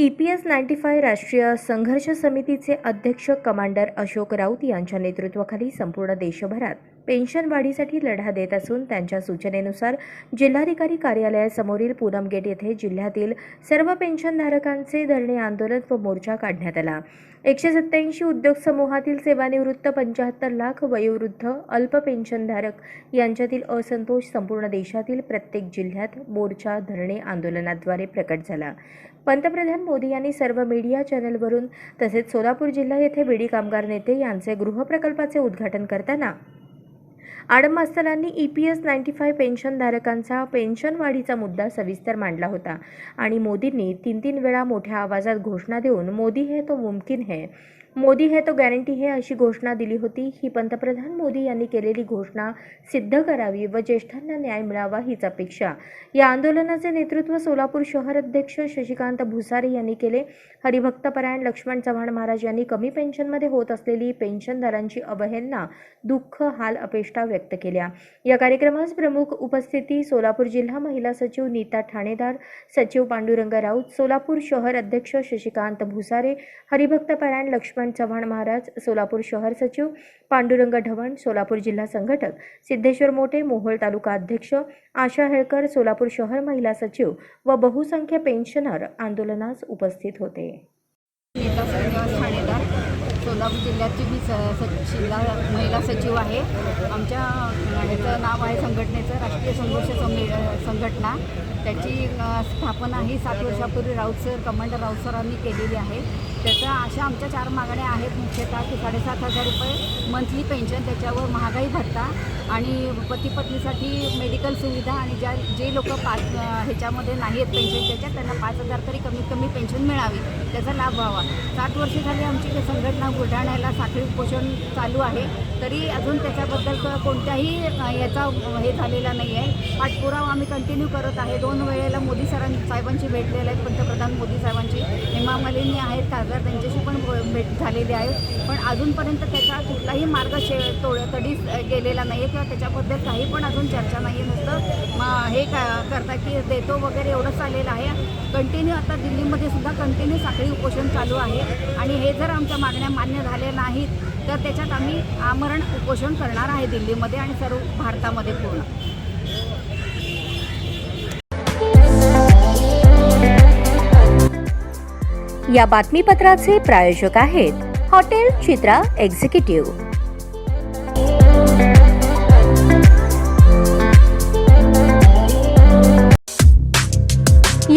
E P S ninety five राष्ट्रीय संघर्ष समितीचे अध्यक्ष कमांडर अशोक राऊत यांच्या नेतृत्वाखाली संपूर्ण देशभरात पेन्शन वाढीसाठी लढा देत असून त्यांच्या सूचनेनुसार जिल्हाधिकारी कार्यालयासमोरील पूनम गेट येथे जिल्ह्यातील सर्व पेन्शनधारकांचे धरणे आंदोलन व मोर्चा काढण्यात आला. एकशे सत्याऐंशी उद्योग समूहातील सेवानिवृत्त पंच्याहत्तर लाख वयोवृद्ध अल्प पेन्शनधारक यांच्यातील असंतोष संपूर्ण देशातील प्रत्येक जिल्ह्यात मोर्चा धरणे आंदोलनाद्वारे प्रकट झाला. पंतप्रधान मोदी यांनी सर्व मीडिया चॅनलवरून तसेच सोलापूर जिल्हा येथे बीडी कामगार नेते यांचे गृहप्रकल्पाचे उद्घाटन करताना आडमास्तरांनी E P S ninety five पेन्शनधारकांचा pension वाढीचा मुद्दा सविस्तर मांडला होता आणि मोदींनी तीन तीन वेळा मोठ्या आवाजात घोषणा देऊन मोदी हे तो मुमकिन है. मोदी है तो गॅरंटी है अशी घोषणा दिली होती. ही पंतप्रधान मोदी यांनी केलेली घोषणा सिद्ध करावी व ज्येष्ठांना न्याय मिळावा हीच अपेक्षा. या आंदोलनाचे नेतृत्व सोलापूर शहर अध्यक्ष शशिकांत भुसारे यांनी केले. हरिभक्तपरायण लक्ष्मण चव्हाण महाराज यांनी कमी पेन्शनमध्ये होत असलेली पेन्शनदारांची अवहेलना दुःख हाल अपेष्टा व्यक्त केल्या. या कार्यक्रमास प्रमुख उपस्थिती सोलापूर जिल्हा महिला सचिव नीता ठाणेदार सचिव पांडुरंग राऊत सोलापूर शहर अध्यक्ष शशिकांत भुसारे हरिभक्तपरायण लक्ष्मण चव्हाण महाराज सोलापूर शहर सचिव पांडुरंग ढवण सोलापूर जिल्हा संघटक सिद्धेश्वर मोठे मोहोळ तालुका अध्यक्ष आशा हेळकर सोलापूर शहर महिला सचिव व बहुसंख्य पेन्शनर आंदोलनास उपस्थित होते. सोलापूर जिल्ह्याची मी स स महिला सचिव आहे. आमच्या ह्याचं नाव आहे संघटनेचं राष्ट्रीय संघर्ष संमे संघटना. त्याची स्थापना ही सात वर्षापूर्वी राऊत सर कमांडर राऊत सरांनी केलेली आहे. त्याचं अशा आमच्या चार मागण्या आहेत. मुख्यतः की साडेसात हजार रुपये मंथली पेन्शन त्याच्यावर महागाई भत्ता आणि पती पत्नीसाठी मेडिकल सुविधा आणि ज्या जे लोक पाच ह्याच्यामध्ये नाही आहेत पेन्शन त्याच्यात त्यांना पाच हजार तरी कमीत कमी पेन्शन मिळावी. त्याचा लाभ व्हावा. साठ वर्षे झाली आमची संघटना बुलढाण्याला साखळी उपोषण चालू आहे तरी अजून त्याच्याबद्दल क- कोणत्याही याचा हे झालेला नाही आहे. पाठपुरावा आम्ही कंटिन्यू करत आहे. दोन वेळेला मोदी सरां साहेबांशी भेटलेलं आहे पंतप्रधान मोदी साहेबांची. हेमा मालिनी आहेत खासदार त्यांच्याशी पण भेट झालेली आहे. पण अजूनपर्यंत त्याचा कुठलाही मार्ग शे तोड तडीच गेलेला नाही आहे किंवा त्याच्याबद्दल काही पण अजून चर्चा नाही आहे नुसतं. हे करता की देतो वगैरे एवढंच चाललेलं आहे. कंटिन्यू आता दिल्लीमध्ये सुद्धा कंटिन्यू साखळी उपोषण चालू आहे. आणि हे जर आमच्या मागण्या मान्य झाल्या नाहीत तर त्याच्यात आम्ही आमरण उपोषण करणार आहे दिल्लीमध्ये आणि सर्व भारतामध्ये पूर्ण. या बातमीपत्राचे प्रायोजक आहेत हॉटेल चित्रा एक्झिक्युटिव्ह.